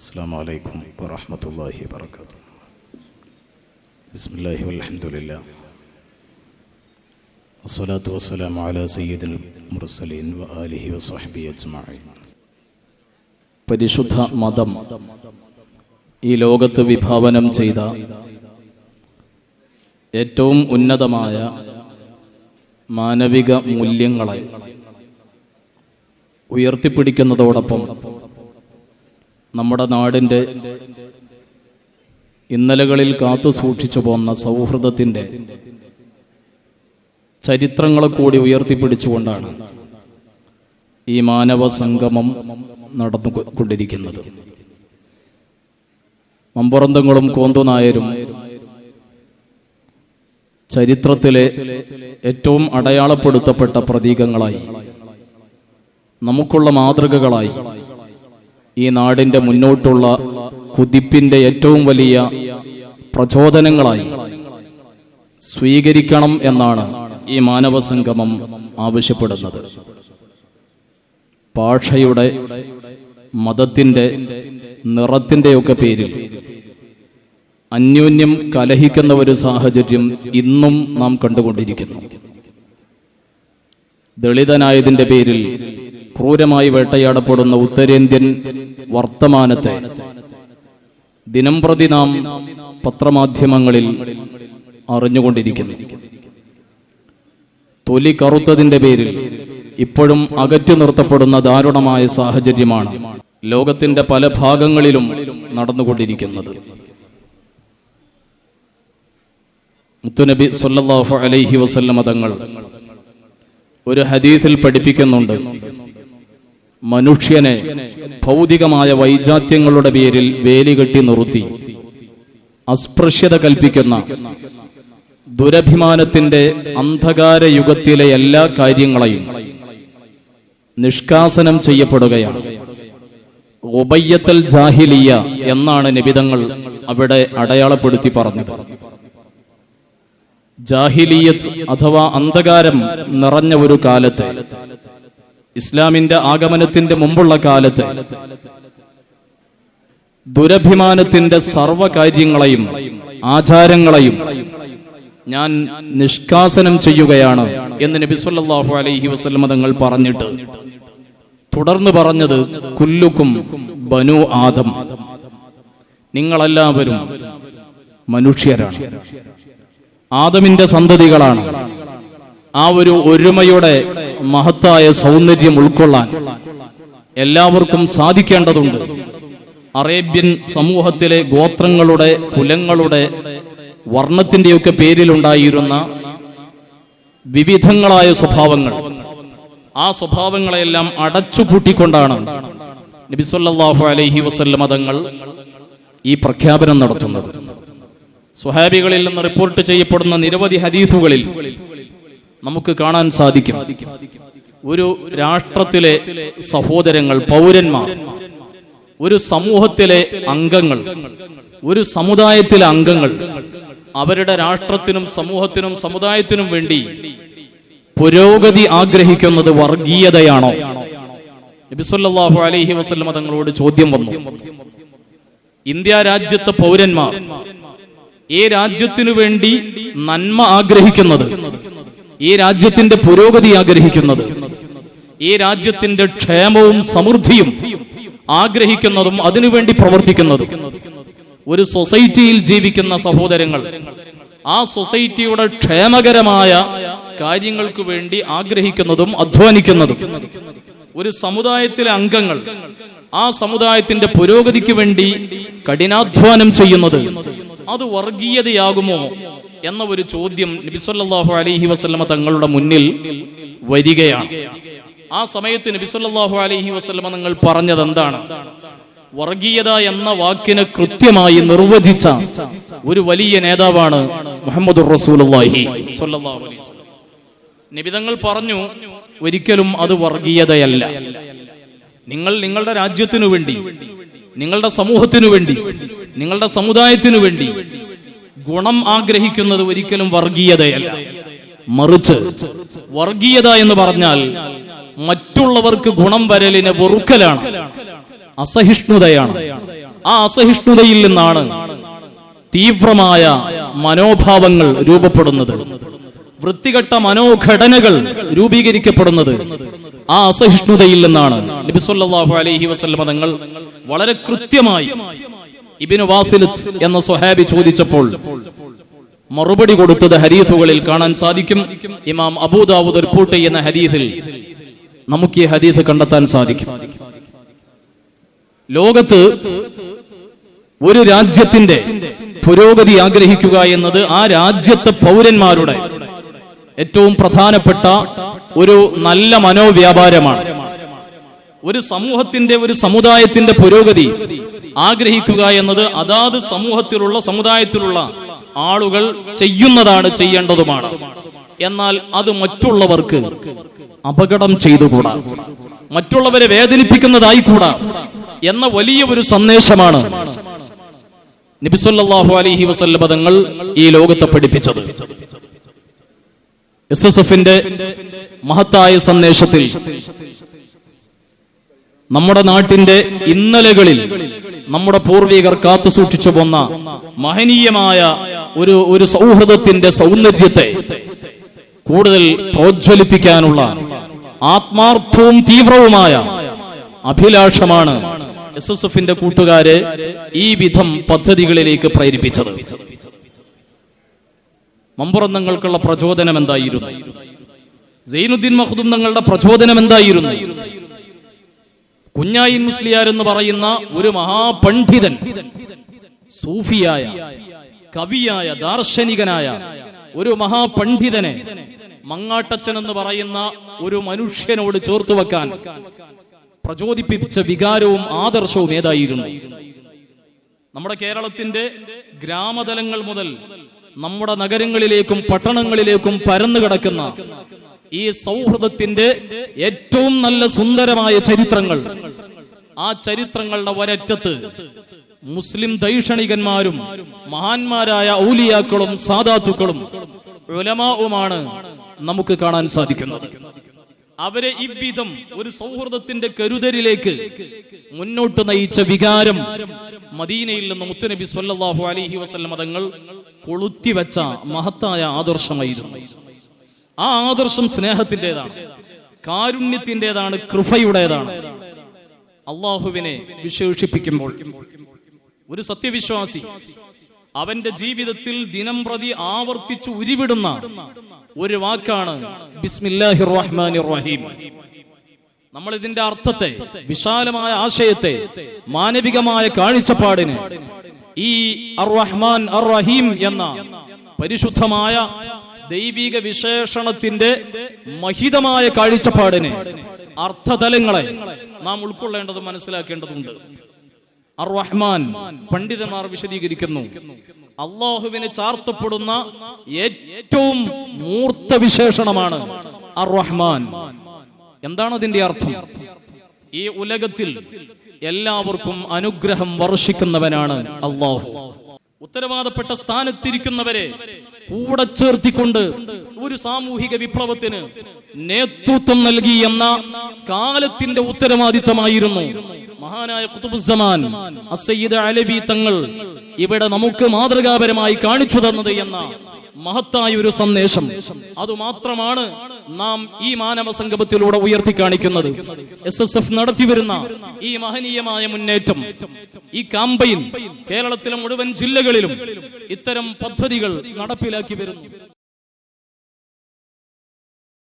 السلام عليكم ورحمة الله وبركاته بسم الله والحمد لله الصلاة والسلام على سيد المرسلين وآله وصحبه أجمعين പരിശുദ്ധ മതം ഈ ലോകത്ത് വിഭാവനം ചെയ്ത ഏറ്റവും ഉന്നതമായ മാനവിക മൂല്യങ്ങളെ ഉയർത്തിപ്പിടിക്കുന്നതോടൊപ്പം നമ്മുടെ നാടിന്റെ ഇന്നലകളിൽ കാത്തു സൂക്ഷിച്ചു പോന്ന സൗഹൃദത്തിന്റെ ചരിത്രങ്ങളെ കൂടി ഉയർത്തിപ്പിടിച്ചുകൊണ്ടാണ് ഈ മാനവ സംഗമം നടന്നു കൊണ്ടിരിക്കുന്നത്. മമ്പുറന്തങ്ങളും കോന്തുനായരും ചരിത്രത്തിലെ ഏറ്റവും അടയാളപ്പെടുത്തപ്പെട്ട പ്രതീകങ്ങളായി നമുക്കുള്ള മാതൃകകളായി ഈ നാടിന്റെ മുന്നോട്ടുള്ള കുതിപ്പിന്റെ ഏറ്റവും വലിയ പ്രചോദനങ്ങളായി സ്വീകരിക്കണം എന്നാണ് ഈ മാനവ സംഗമം ആവശ്യപ്പെടുന്നത്. ഭാഷയുടെ മതത്തിന്റെ നിറത്തിന്റെയൊക്കെ പേരിൽ അന്യോന്യം കലഹിക്കുന്ന ഒരു സാഹചര്യം ഇന്നും നാം കണ്ടുകൊണ്ടിരിക്കുന്നു. ദളിതനായതിന്റെ പേരിൽ ക്രൂരമായി വേട്ടയാടപ്പെടുന്ന ഉത്തരേന്ത്യൻ വർത്തമാനത്തെ ദിനം പ്രതി നാം പത്രമാധ്യമങ്ങളിൽ അറിഞ്ഞുകൊണ്ടിരിക്കുന്നു. തൊലി കറുത്തതിന്റെ പേരിൽ ഇപ്പോഴും അകറ്റി നിർത്തപ്പെടുന്ന ദാരുണമായ സാഹചര്യമാണ് ലോകത്തിന്റെ പല ഭാഗങ്ങളിലും നടന്നുകൊണ്ടിരിക്കുന്നത്. മുത്തുനബി സല്ലല്ലാഹു അലൈഹി വസല്ലമ തങ്ങൾ ഒരു ഹദീസിൽ പഠിപ്പിക്കുന്നുണ്ട്. മനുഷ്യനെ ഭൗതികമായ വൈജാത്യങ്ങളുടെ പേരിൽ വേലികെട്ടി നിർത്തി. അസ്പൃശ്യത കൽപ്പിക്കുന്ന ദുരഭിമാനത്തിന്റെ അന്ധകാര യുഗത്തിലെ എല്ലാ കാര്യങ്ങളെയും നിഷ്കാസനം ചെയ്യപ്പെടുകയാണ്. ഉബയ്യത്തൽ ജാഹിലിയ എന്നാണ് നിബിതങ്ങൾ അവിടെ അടയാളപ്പെടുത്തി പറഞ്ഞത്. ജാഹിലിയത്ത് അഥവാ അന്ധകാരം നിറഞ്ഞ ഒരു കാലത്ത് ഇസ്ലാമിന്റെ ആഗമനത്തിന്റെ മുമ്പുള്ള കാലത്ത് ദുരഭിമാനത്തിന്റെ സർവകാര്യങ്ങളെയും ആചാരങ്ങളെയും ഞാൻ നിഷ്കാസനം ചെയ്യുകയാണ് എന്ന് നബി സല്ലല്ലാഹു അലൈഹി വസല്ലം തങ്ങൾ പറഞ്ഞിട്ട് തുടർന്ന് പറഞ്ഞത് കുല്ലുക്കും ബനു ആദം. നിങ്ങളെല്ലാവരും മനുഷ്യരാണ്. ആദമിന്റെ സന്തതികളാണ്. ആ ഒരു ഒരുമയുടെ മഹത്തായ സൗന്ദര്യം ഉൾക്കൊള്ളാൻ എല്ലാവർക്കും സാധിക്കേണ്ടതുണ്ട്. അറേബ്യൻ സമൂഹത്തിലെ ഗോത്രങ്ങളുടെ കുലങ്ങളുടെ വർണത്തിന്റെയൊക്കെ പേരിലുണ്ടായിരുന്ന വിവിധങ്ങളായ സ്വഭാവങ്ങൾ. ആ സ്വഭാവങ്ങളെല്ലാം അടച്ചുപൂട്ടിക്കൊണ്ടാണ് നബിസ്വല്ലാഹു അലൈഹി വസല്ലമ തങ്ങൾ ഈ പ്രഖ്യാപനം നടത്തുന്നത്. സ്വഹാബികളിൽ നിന്ന് റിപ്പോർട്ട് ചെയ്യപ്പെടുന്ന നിരവധി ഹദീസുകളിൽ നമുക്ക് കാണാൻ സാധിക്കും. ഒരു രാഷ്ട്രത്തിലെ സഹോദരങ്ങൾ പൗരന്മാർ ഒരു സമൂഹത്തിലെ അംഗങ്ങൾ ഒരു സമുദായത്തിലെ അംഗങ്ങൾ അവരുടെ രാഷ്ട്രത്തിനും സമൂഹത്തിനും സമുദായത്തിനും വേണ്ടി പുരോഗതി ആഗ്രഹിക്കുന്നത് വർഗീയതയാണോ? നബിസ്വല്ലാഹു അലൈഹി വസല്ലമ തങ്ങളോട് ചോദ്യം വന്നു. ഇന്ത്യ രാജ്യത്തെ പൗരന്മാർ ഈ രാജ്യത്തിനു വേണ്ടി നന്മ ആഗ്രഹിക്കുന്നത് ഈ രാജ്യത്തിന്റെ പുരോഗതി ആഗ്രഹിക്കുന്നത് ഈ രാജ്യത്തിന്റെ ക്ഷേമവും സമൃദ്ധിയും ആഗ്രഹിക്കുന്നതും അതിനുവേണ്ടി പ്രവർത്തിക്കുന്നതും ഒരു സൊസൈറ്റിയിൽ ജീവിക്കുന്ന സഹോദരങ്ങൾ ആ സൊസൈറ്റിയുടെ ക്ഷേമകരമായ കാര്യങ്ങൾക്ക് വേണ്ടി ആഗ്രഹിക്കുന്നതും അധ്വാനിക്കുന്നതും ഒരു സമുദായത്തിലെ അംഗങ്ങൾ ആ സമുദായത്തിന്റെ പുരോഗതിക്ക് വേണ്ടി കഠിനാധ്വാനം ചെയ്യുന്നത് അത് വർഗീയതയാകുമോ എന്ന ഒരു ചോദ്യം നബിസ്വല്ലാഹു അലഹി വസല്ലമ തങ്ങളുടെ മുന്നിൽ വരികയാണ്. ആ സമയത്ത് നബിസ്വല്ലാഹു അലഹി വസല്ലമ നിങ്ങൾ പറഞ്ഞത് എന്താണ്? വർഗീയത എന്ന വാക്കിനെ കൃത്യമായി നിർവചിച്ച ഒരു വലിയ നേതാവാണ് മുഹമ്മദ് നിബിതങ്ങൾ പറഞ്ഞു ഒരിക്കലും അത് വർഗീയതയല്ല. നിങ്ങൾ നിങ്ങളുടെ രാജ്യത്തിനു വേണ്ടി നിങ്ങളുടെ സമൂഹത്തിനു വേണ്ടി നിങ്ങളുടെ സമുദായത്തിനു വേണ്ടി ഗുണം ആഗ്രഹിക്കുന്നത് ഒരിക്കലും വർഗീയതയല്ല. മറിച്ച് വർഗീയത എന്ന് പറഞ്ഞാൽ മറ്റുള്ളവർക്ക് ഗുണം വരലിനെ വെറുക്കലാണ് അസഹിഷ്ണുതയാണ്. ആ അസഹിഷ്ണുതയിൽ നിന്നാണ് തീവ്രമായ മനോഭാവങ്ങൾ രൂപപ്പെടുന്നത്. വൃത്തികെട്ട മനോഘടനകൾ രൂപീകരിക്കപ്പെടുന്നത് ആ അസഹിഷ്ണുതയിൽ നിന്നാണ്. നബിസ്വല്ലാഹു അലൈഹി വസല്ലമ തങ്ങൾ വളരെ കൃത്യമായി ഇബിന് വാസിലത്ത് എന്ന സ്വഹാബി ചോദിച്ചപ്പോൾ മറുപടി കൊടുത്തത് ഹരീഫുകളിൽ കാണാൻ സാധിക്കും. ഇമാം അബൂദാവൂദ് റിപ്പോർട്ട് ചെയ്യുന്ന ഹരീഫിൽ നമുക്ക് ഈ ഹരീഫ് കണ്ടെത്താൻ സാധിക്കും. ലോകത്ത് ഒരു രാജ്യത്തിന്റെ പുരോഗതി ആഗ്രഹിക്കുക എന്നത് ആ രാജ്യത്തെ പൗരന്മാരുടെ ഏറ്റവും പ്രധാനപ്പെട്ട ഒരു നല്ല മനോവ്യാപാരമാണ്. ഒരു സമൂഹത്തിന്റെ ഒരു സമുദായത്തിന്റെ പുരോഗതി ആഗ്രഹിക്കുക എന്നത് അതാത് സമൂഹത്തിലുള്ള സമുദായത്തിലുള്ള ആളുകൾ ചെയ്യുന്നതാണ് ചെയ്യേണ്ടതുമാണ്. എന്നാൽ അത് മറ്റുള്ളവർക്ക് അപകടം ചെയ്തുകൂടാ. മറ്റുള്ളവരെ വേദനിപ്പിക്കുന്നതായിക്കൂടാ എന്ന വലിയ ഒരു സന്ദേശമാണ് നബിസ്വല്ലാഹു അലഹി വസല്ല പദങ്ങൾ ഈ ലോകത്തെ പഠിപ്പിച്ചത്. എസ് എസ് എഫിന്റെ മഹത്തായ സന്ദേശത്തിൽ നമ്മുടെ നാട്ടിന്റെ ഇന്നലകളിൽ നമ്മുടെ പൂർവികർ കാത്തു സൂക്ഷിച്ചു പോന്ന മഹനീയമായ ഒരു ഒരു സൗഹൃദത്തിന്റെ സൗന്ദര്യത്തെ കൂടുതൽ പ്രോജ്വലിപ്പിക്കാനുള്ള ആത്മാർത്ഥവും തീവ്രവുമായ അഭിലാഷമാണ് എസ് എസ് എഫിന്റെ കൂട്ടുകാരെ ഈ വിധം പദ്ധതികളിലേക്ക് പ്രേരിപ്പിച്ചത്. മമ്പുറന്നങ്ങൾക്കുള്ള പ്രചോദനം എന്തായിരുന്നു സൈനുദ്ദീൻ മഹദും തങ്ങളുടെ പ്രചോദനം എന്തായിരുന്നു കുഞ്ഞായിൻ മുസ്ലിയാർ എന്ന് പറയുന്ന ഒരു മഹാപണ്ഡിതൻ സൂഫിയായ കവിയായ ദാർശനികനായ ഒരു മഹാപണ്ഡിതനെ മങ്ങാട്ടച്ചൻ എന്ന് പറയുന്ന ഒരു മനുഷ്യനോട് ചേർത്തു വെക്കാൻ പ്രചോദിപ്പിച്ച വികാരവും ആദർശവും ഏതായിരുന്നു? നമ്മുടെ കേരളത്തിന്റെ ഗ്രാമതലങ്ങൾ മുതൽ നമ്മുടെ നഗരങ്ങളിലേക്കും പട്ടണങ്ങളിലേക്കും പരന്നു കിടക്കുന്ന ഈ സൗഹൃദത്തിന്റെ ഏറ്റവും നല്ല സുന്ദരമായ ചരിത്രങ്ങൾ. ആ ചരിത്രങ്ങളുടെ ഒരറ്റത്ത് മുസ്ലിം ദൈക്ഷണികന്മാരും മഹാന്മാരായ ഔലിയാക്കളും സാദാത്തുക്കളും ഉലമാവുമാണ് നമുക്ക് കാണാൻ സാധിക്കുന്നത്. അവരെ ഇவ்விധം ഒരു സൗഹൃദത്തിന്റെ കരുതലിലേക്ക് മുന്നോട്ട് നയിച്ച വികാരം മദീനയിൽ നിന്ന് മുത്തുനബി സ്വല്ലല്ലാഹു അലഹി വസല്ലം തങ്ങൾ കൊളുത്തിവെച്ച മഹത്തായ ആദർശമായിരുന്നു. ആ ആദർശം സ്നേഹത്തിന്റെതാണ് കാരുണ്യത്തിന്റെതാണ് കൃപയുടേതാണ്. അള്ളാഹുവിനെ വിശേഷിപ്പിക്കുമ്പോൾ ഒരു സത്യവിശ്വാസി അവന്റെ ജീവിതത്തിൽ ദിനം പ്രതി ആവർത്തിച്ചു ഉരുവിടുന്ന ഒരു വാക്കാണ് ബിസ്മില്ലാഹിർ റഹ്മാനിർ റഹീം നമ്മൾ ഇതിന്റെ അർത്ഥത്തെ വിശാലമായ ആശയത്തെ മാനവികമായ കാഴ്ചപ്പാടിന് ഈ അർ റഹ്മാൻ അർ റഹീം എന്ന പരിശുദ്ധമായ ദൈവിക വിശേഷണത്തിന്റെ മഹിതമായ കാഴ്ചപ്പാടിന് അർത്ഥതലങ്ങളെ നാം ഉൾക്കൊള്ളേണ്ടതും മനസ്സിലാക്കേണ്ടതുണ്ട്. അർ റഹ്മാൻ പണ്ഡിതന്മാർ വിശദീകരിക്കുന്നു. അള്ളാഹുവിന് ചാർത്തപ്പെടുന്ന ഏറ്റവും മൂർത്ത വിശേഷണമാണ് അർ റഹ്മാൻ എന്താണ് അതിന്റെ അർത്ഥം? ഈ ഉലകത്തിൽ എല്ലാവർക്കും അനുഗ്രഹം വർഷിക്കുന്നവനാണ് അള്ളാഹു. ഉത്തരവാദപ്പെട്ട സ്ഥാനത്തിരിക്കുന്നവരെ കൂടെ ചേർത്തിക്കൊണ്ട് ഒരു സാമൂഹിക വിപ്ലവത്തിന് നേതൃത്വം നൽകി എന്ന കാലത്തിന്റെ ഉത്തരവാദിത്തമായിരുന്നു മഹാനായ കുത്തുബുസമാൻ അസയ്യിദ് അലവി തങ്ങൾ ഇവിടെ നമുക്ക് മാതൃകാപരമായി കാണിച്ചു തന്നത് എന്ന മഹത്തായ ഒരു സന്ദേശം. അതുമാത്രമാണ് നാം ഈ മാനവ സംഗമത്തിലൂടെ ഉയർത്തി കാണിക്കുന്നത്. എസ് എസ് എഫ് നടത്തിവരുന്ന ഈ മഹനീയമായ മുന്നേറ്റം. ഈ കാമ്പയിൻ കേരളത്തിലെ മുഴുവൻ ജില്ലകളിലും ഇത്തരം പദ്ധതികൾ നടപ്പിലാക്കി വരുന്നു.